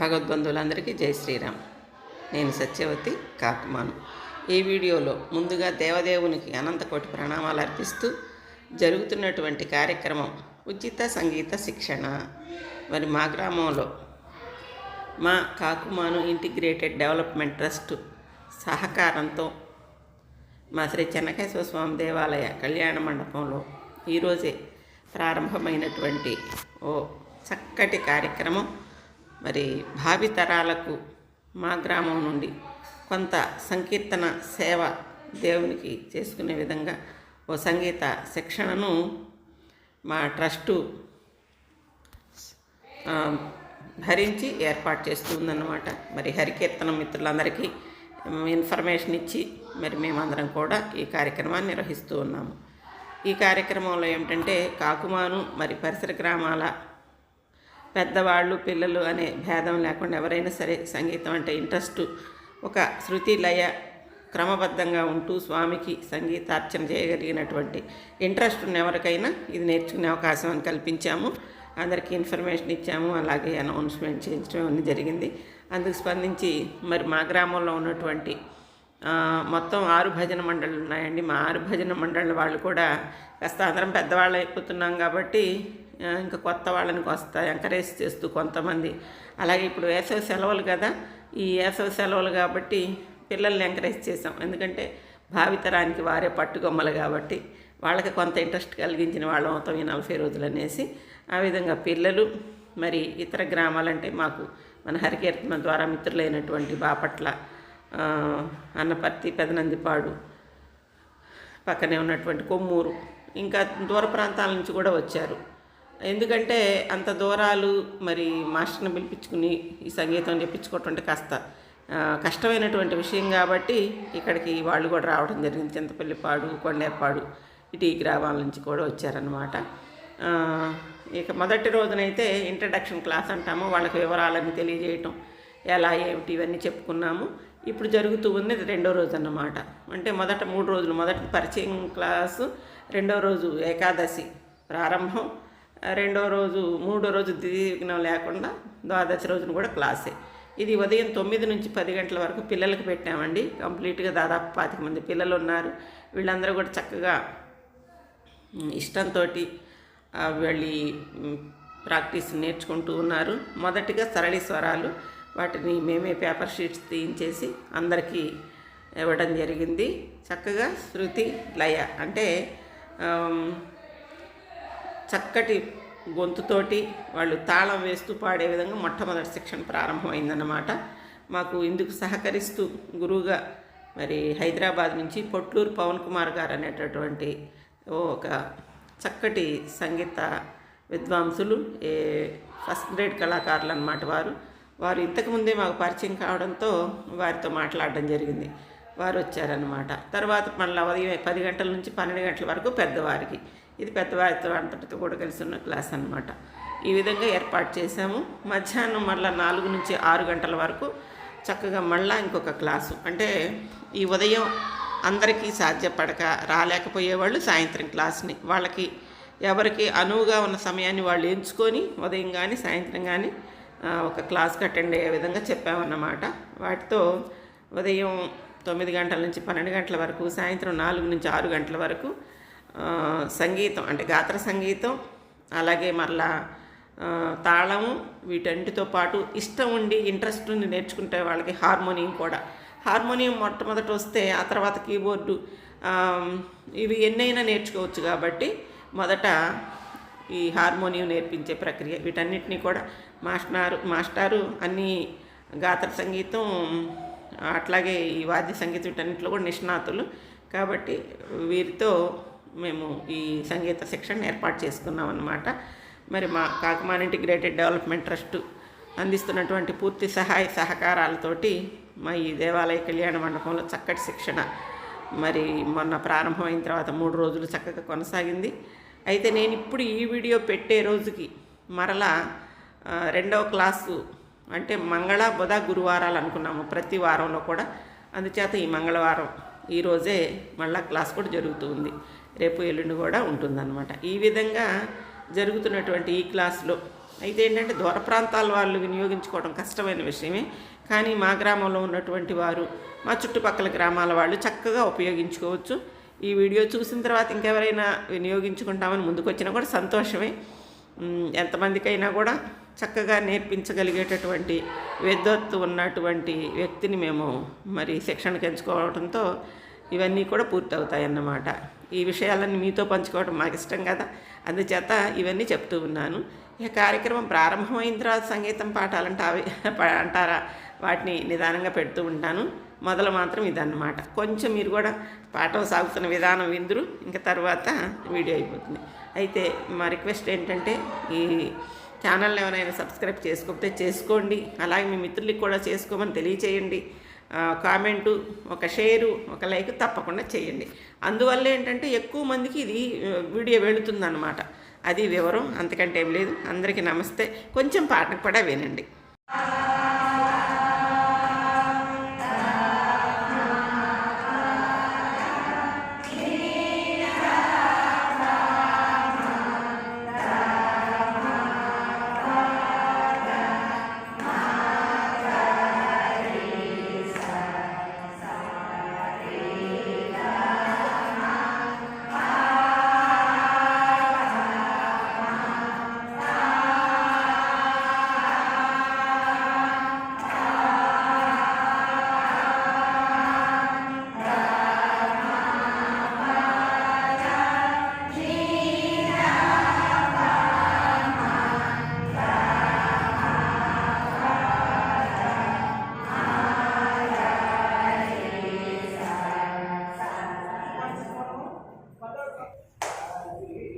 భగవద్బంధువులందరికీ జై శ్రీరామ్. నేను సత్యవతి కాకుమాను. ఈ వీడియోలో ముందుగా దేవదేవునికి అనంతకోటి ప్రణామాలు అర్పిస్తూ జరుగుతున్నటువంటి కార్యక్రమం ఉచిత సంగీత శిక్షణ. మరి మా గ్రామంలో మా కాకుమాను ఇంటిగ్రేటెడ్ డెవలప్మెంట్ ట్రస్ట్ సహకారంతో మా శ్రీ చెన్నకేశ్వర స్వామి దేవాలయ కళ్యాణ మండపంలో ఈరోజే ప్రారంభమైనటువంటి ఓ చక్కటి కార్యక్రమం. మరి భావితరాలకు మా గ్రామం నుండి కొంత సంకీర్తన సేవ దేవునికి చేసుకునే విధంగా ఓ సంగీత శిక్షణను మా ట్రస్టు భరించి ఏర్పాటు చేస్తుందన్నమాట. మరి హరికీర్తన మిత్రులందరికీ ఇన్ఫర్మేషన్ ఇచ్చి మరి మేమందరం కూడా ఈ కార్యక్రమాన్ని నిర్వహిస్తూ ఉన్నాము. ఈ కార్యక్రమంలో ఏమిటంటే కాకుమాను మరి పరిసర గ్రామాల పెద్దవాళ్ళు పిల్లలు అనే భేదం లేకుండా ఎవరైనా సరే సంగీతం అంటే ఇంట్రెస్ట్. ఒక శృతి లయ క్రమబద్ధంగా ఉంటూ స్వామికి సంగీతార్చన చేయగలిగినటువంటి ఇంట్రెస్ట్ ఉన్న ఎవరికైనా ఇది నేర్చుకునే అవకాశం అని కల్పించాము. అందరికీ ఇన్ఫర్మేషన్ ఇచ్చాము. అలాగే అనౌన్స్మెంట్ చేయించడం అన్నీ జరిగింది. అందుకు స్పందించి మరి మా గ్రామంలో ఉన్నటువంటి మొత్తం ఆరు భజన మండళ్ళు ఉన్నాయండి. మా ఆరు భజన మండళ్ళ వాళ్ళు కూడా కాస్త అందరం పెద్దవాళ్ళు అయిపోతున్నాం కాబట్టి ఇంకా కొత్త వాళ్ళని వస్తా ఎంకరేజ్ చేస్తూ కొంతమంది. అలాగే ఇప్పుడు వేసవి సెలవులు కదా ఈ వేసవి సెలవులు కాబట్టి పిల్లల్ని ఎంకరేజ్ చేసాం ఎందుకంటే భావితరానికి వారే పట్టుకొమ్మలు కాబట్టి వాళ్ళకి కొంత ఇంట్రెస్ట్ కలిగించిన వాళ్ళం అవుతాం ఈ నలభై రోజులు అనేసి. ఆ విధంగా పిల్లలు మరి ఇతర గ్రామాలంటే మాకు మన హరికీర్తన ద్వారా మిత్రులైనటువంటి బాపట్ల అన్నపర్తి పెదనందిపాడు పక్కనే ఉన్నటువంటి కొమ్మూరు ఇంకా దూర ప్రాంతాల నుంచి కూడా వచ్చారు. ఎందుకంటే అంత దూరాలు మరి మాస్టర్ని పిలిపించుకుని ఈ సంగీతం చెప్పించుకోవటం అంటే కాస్త కష్టమైనటువంటి విషయం కాబట్టి ఇక్కడికి వాళ్ళు కూడా రావడం జరిగింది. చింతపల్లిపాడు కొండేపాడు ఇటు ఈ గ్రామాల నుంచి కూడా వచ్చారనమాట ఇక మొదటి రోజునైతే ఇంట్రడక్షన్ క్లాస్ అంటాము. వాళ్ళకి వివరాలన్నీ తెలియజేయటం ఎలా ఏమిటి ఇవన్నీ చెప్పుకున్నాము. ఇప్పుడు జరుగుతూ ఉంది రెండో రోజు అన్నమాట అంటే మొదట మూడు రోజులు. మొదటి పరిచయం క్లాసు రెండో రోజు ఏకాదశి ప్రారంభం. రెండో రోజు మూడో రోజు దిగ్నం లేకుండా ద్వాదశి రోజున కూడా క్లాసే. ఇది ఉదయం తొమ్మిది నుంచి పది గంటల వరకు పిల్లలకు పెట్టామండి. కంప్లీట్గా దాదాపు పాతిక మంది పిల్లలు ఉన్నారు. వీళ్ళందరూ కూడా చక్కగా ఇష్టంతో వెళ్ళి ప్రాక్టీస్ నేర్చుకుంటూ ఉన్నారు. మొదటిగా సరళి స్వరాలు వాటిని మేమే పేపర్ షీట్స్ తీయించేసి అందరికీ ఇవ్వడం జరిగింది. చక్కగా శృతి లయ అంటే చక్కటి గొంతుతోటి వాళ్ళు తాళం వేస్తూ పాడే విధంగా మొట్టమొదటి శిక్షణ ప్రారంభమైందన్నమాట. మాకు ఇందుకు సహకరిస్తూ గురువుగా మరి హైదరాబాద్ నుంచి పొట్లూరు పవన్ కుమార్ గారు అనేటటువంటి ఓ ఒక చక్కటి సంగీత విద్వాంసులు ఏ ఫస్ట్ గ్రేడ్ కళాకారులు అన్నమాట వారు వారు ఇంతకుముందే మాకు పరిచయం కావడంతో వారితో మాట్లాడడం జరిగింది. వారు వచ్చారనమాట తర్వాత మళ్ళీ ఉదయం పది గంటల నుంచి పన్నెండు గంటల వరకు పెద్దవారికి ఇది పెద్దవారితో అంతటితో కూడా కలిసి ఉన్న క్లాస్ అనమాట ఈ విధంగా ఏర్పాటు చేశాము. మధ్యాహ్నం మళ్ళీ నాలుగు నుంచి ఆరు గంటల వరకు చక్కగా మళ్ళా ఇంకొక క్లాసు. అంటే ఈ ఉదయం అందరికీ సాధ్యపడక రాలేకపోయేవాళ్ళు సాయంత్రం క్లాస్ని. వాళ్ళకి ఎవరికి అనువుగా ఉన్న సమయాన్ని వాళ్ళు ఎంచుకొని ఉదయం కానీ సాయంత్రం కానీ ఒక క్లాస్కి అటెండ్ అయ్యే విధంగా చెప్పామన్నమాట. వాటితో ఉదయం తొమ్మిది గంటల నుంచి పన్నెండు గంటల వరకు సాయంత్రం నాలుగు నుంచి ఆరు గంటల వరకు సంగీతం అంటే గాత్ర సంగీతం అలాగే మరలా తాళము వీటన్నిటితో పాటు ఇష్టం ఉండి ఇంట్రెస్ట్ ఉండి నేర్చుకుంటే వాళ్ళకి హార్మోనియం కూడా. హార్మోనియం మొట్టమొదట వస్తే ఆ తర్వాత కీబోర్డు ఇవి ఎన్నైనా నేర్చుకోవచ్చు కాబట్టి మొదట ఈ హార్మోనియం నేర్పించే ప్రక్రియ. వీటన్నిటిని కూడా మాస్టారు మాస్టారు అన్ని గాత్ర సంగీతం అట్లాగే ఈ వాద్య సంగీతం వీటన్నిటిలో కూడా నిష్ణాతులు. కాబట్టి వీరితో మేము ఈ సంగీత శిక్షణ ఏర్పాటు చేసుకున్నాం అన్నమాట. మరి మా కాకమాన్ ఇంటిగ్రేటెడ్ డెవలప్మెంట్ ట్రస్ట్ అందిస్తున్నటువంటి పూర్తి సహాయ సహకారాలతోటి మా ఈ దేవాలయ కళ్యాణ మండపంలో చక్కటి శిక్షణ మరి మొన్న ప్రారంభమైన తర్వాత మూడు రోజులు చక్కగా కొనసాగింది. అయితే నేను ఇప్పుడు ఈ వీడియో పెట్టే రోజుకి మరలా రెండవ క్లాసు అంటే మంగళ బుధ గురువారాలు అనుకున్నాము ప్రతి వారంలో కూడా. అందుచేత ఈ మంగళవారం ఈరోజే మళ్ళా క్లాస్ కూడా జరుగుతూ ఉంది. రేపు ఎల్లుండి కూడా ఉంటుందన్నమాట. ఈ విధంగా జరుగుతున్నటువంటి ఈ క్లాస్లో అయితే ఏంటంటే దూర ప్రాంతాల వాళ్ళు వినియోగించుకోవడం కష్టమైన విషయమే. కానీ మా గ్రామంలో ఉన్నటువంటి వారు మా చుట్టుపక్కల గ్రామాల వాళ్ళు చక్కగా ఉపయోగించుకోవచ్చు. ఈ వీడియో చూసిన తర్వాత ఇంకెవరైనా వినియోగించుకుంటామని ముందుకొచ్చినా కూడా సంతోషమే. ఎంతమందికైనా కూడా చక్కగా నేర్పించగలిగేటటువంటి విద్వత్తు ఉన్నటువంటి వ్యక్తిని మేము మరి శిక్షణకు ఎంచుకోవడంతో ఇవన్నీ కూడా పూర్తవుతాయి అన్నమాట ఈ విషయాలన్నీ మీతో పంచుకోవడం మాకు ఇష్టం కదా. అందుచేత ఇవన్నీ చెప్తూ ఉన్నాను. ఈ కార్యక్రమం ప్రారంభమైన తర్వాత సంగీతం పాఠాలంటే అవి అంటారా? వాటిని నిదానంగా పెడుతూ ఉంటాను. మొదలు మాత్రం ఇదన్నమాట. కొంచెం మీరు కూడా పాఠం సాగుతున్న విధానం విందురు ఇంకా తర్వాత వీడియో అయిపోతుంది. అయితే మా రిక్వెస్ట్ ఏంటంటే ఈ ఛానల్ని ఎవరైనా సబ్స్క్రైబ్ చేసుకోకపోతే చేసుకోండి. అలాగే మీ మిత్రులకి కూడా చేసుకోమని తెలియచేయండి. కామెంటు ఒక షేరు ఒక లైక్ తప్పకుండా చేయండి. అందువల్ల ఏంటంటే ఎక్కువ మందికి ఇది వీడియో వెళుతుందన్నమాట. అది వివరం అంతకంటే ఏం లేదు. అందరికీ నమస్తే. కొంచెం పాట కూడా వినండి.